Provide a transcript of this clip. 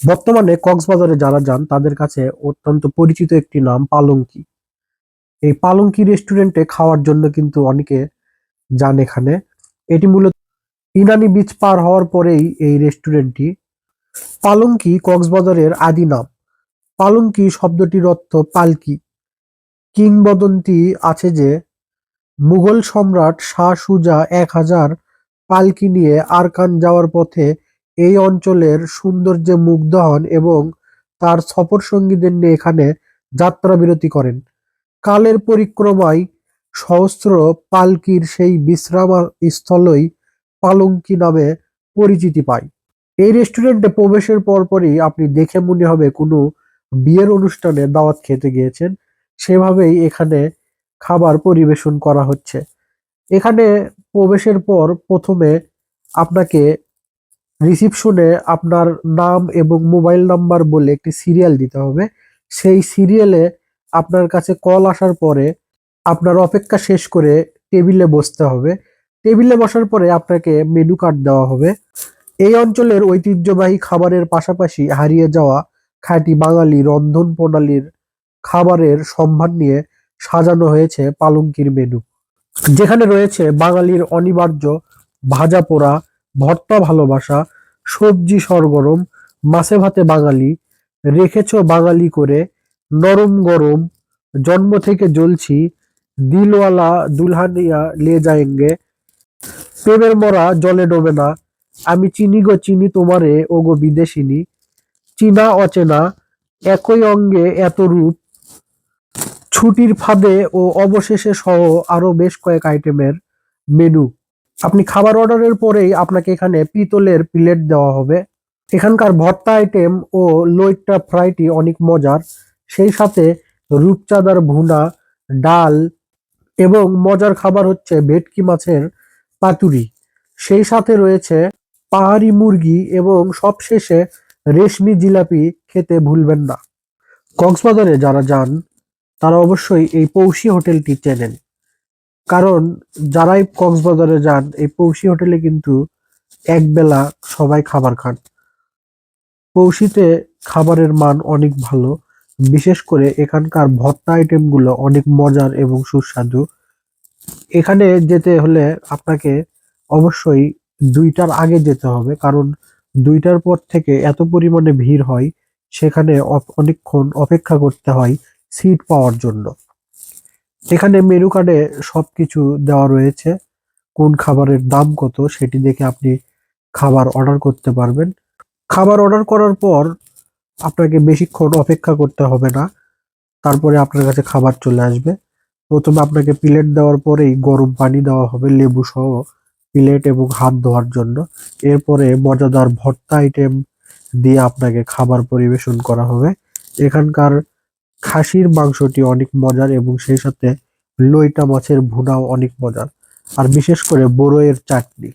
বর্তমানে কক্সবাজারে যারা যান, তাদের কাছে অত্যন্ত পরিচিত একটি নাম পালঙ্কি। এই পালঙ্কি রেস্টুরেন্টে খাওয়ার জন্য কিন্তু অনেকে যান এখানে। এটি মূলত ইনানি বিচ পার হওয়ার পরেই এই রেস্টুরেন্টটি পালঙ্কি কক্সবাজারের আদি নাম। পালঙ্কি শব্দটির অর্থ পালকি। কিংবদন্তি আছে যে, মুঘল সম্রাট শাহ সুজা এক হাজার পালকি নিয়ে আরকান যাওয়ার পথে এই অঞ্চলের সৌন্দর্যে মুগ্ধ হন এবং তার সফর সঙ্গীদের নিয়ে এখানে যাত্রা বিরতি করেন। কালের পরিক্রমায় সহস্র পালকির সেই বিশ্রাম স্থলই পালঙ্কি নামে পরিচিতি পায়। এই রেস্টুরেন্টে প্রবেশের পরপরই আপনি দেখে মনে হবে কোনো বিয়ের অনুষ্ঠানে দাওয়াত খেতে গিয়েছেন। সেভাবেই এখানে খাবার পরিবেশন করা হচ্ছে। এখানে প্রবেশের পর প্রথমে আপনাকে রিসিপশনে আপনার নাম এবং মোবাইল নাম্বার বলে একটি সিরিয়াল দিতে হবে। সেই সিরিয়ালে আপনার কাছে কল আসার পরে আপনার অপেক্ষা শেষ করে টেবিলে বসতে হবে। টেবিলে বসার পরে আপনাকে মেনু কার্ড দেওয়া হবে। এই অঞ্চলের ঐতিহ্যবাহী খাবারের পাশাপাশি হারিয়ে যাওয়া খাঁটি বাঙালি রন্ধন প্রণালীর খাবারের সম্ভার নিয়ে সাজানো হয়েছে পালঙ্কির মেনু। যেখানে রয়েছে বাঙালির অনিবার্য ভাজা পোড়া ভর্তা ভালোবাসা, সবজি সরগরম, মাছে ভাতে বাঙালি, রেখেছ বাঙালি করে, নরম গরম, জন্ম থেকে জ্বলছি, দিলওয়ালা দুলহানিয়া লে যায়েঙ্গে, প্রেমের মরা জলে ডোবে না, আমি চিনি গো চিনি তোমারে ও গো বিদেশিনী, চীনা অচেনা, একই অঙ্গে এত রূপ, ছুটির ফাঁদে ও অবশেষে সহ আরও বেশ কয়েক আইটেমের মেনু আপনি খাবার অর্ডারের পরেই আপনাকে এখানে পিতলের প্লেট দেওয়া হবে। এখানকার ভর্তা আইটেম ও লইট্টা ফ্রাইটি অনেক মজার। সেই সাথে রূপচাঁদার ভুনা, ডাল এবং মজার খাবার হচ্ছে ভেটকি মাছের পাতুরি। সেই সাথে রয়েছে পাহাড়ি মুরগি এবং সবশেষে রেশমি জিলাপি খেতে ভুলবেন না। কক্সবাজারে যারা যান, তারা অবশ্যই এই পৌষি হোটেলটি চেনেন। কারণ যারাই কক্সবাজারে যান, এই পৌষি হোটেলে কিন্তু একবেলা সবাই খাবার খান। পৌষিতে খাবারের মান অনেক ভালো, বিশেষ করে এখানকার ভর্তা আইটেমগুলো অনেক মজার এবং সুস্বাদু। এখানে যেতে হলে আপনাকে অবশ্যই দুইটার আগে যেতে হবে, কারণ দুইটার পর থেকে এত পরিমাণে ভিড় হয়, সেখানে অনেকক্ষণ অপেক্ষা করতে হয় সিট পাওয়ার জন্য। এখানে মেনু কার্ডে সবকিছু দেওয়া রয়েছে। কোন খাবারের দাম কত সেটি দেখে আপনি খাবার অর্ডার করতে পারবেন। খাবার অর্ডার করার পর আপনাকে বেশিক্ষণ অপেক্ষা করতে হবে না। তারপরে আপনার কাছে খাবার চলে আসবে। প্রথমে আপনাকে প্লেট দেওয়ার পরেই গরম পানি দেওয়া হবে লেবু সহ প্লেট এবং হাত ধোয়ার জন্য। এরপরে মজাদার ভর্তা আইটেম দিয়ে আপনাকে খাবার পরিবেশন করা হবে। এখানকার খাসির মাংসটি অনেক মজার এবং সেই সাথে লইটা মাছের ভুনাও অনেক মজার। আর বিশেষ করে বড়ইয়ের চাটনি।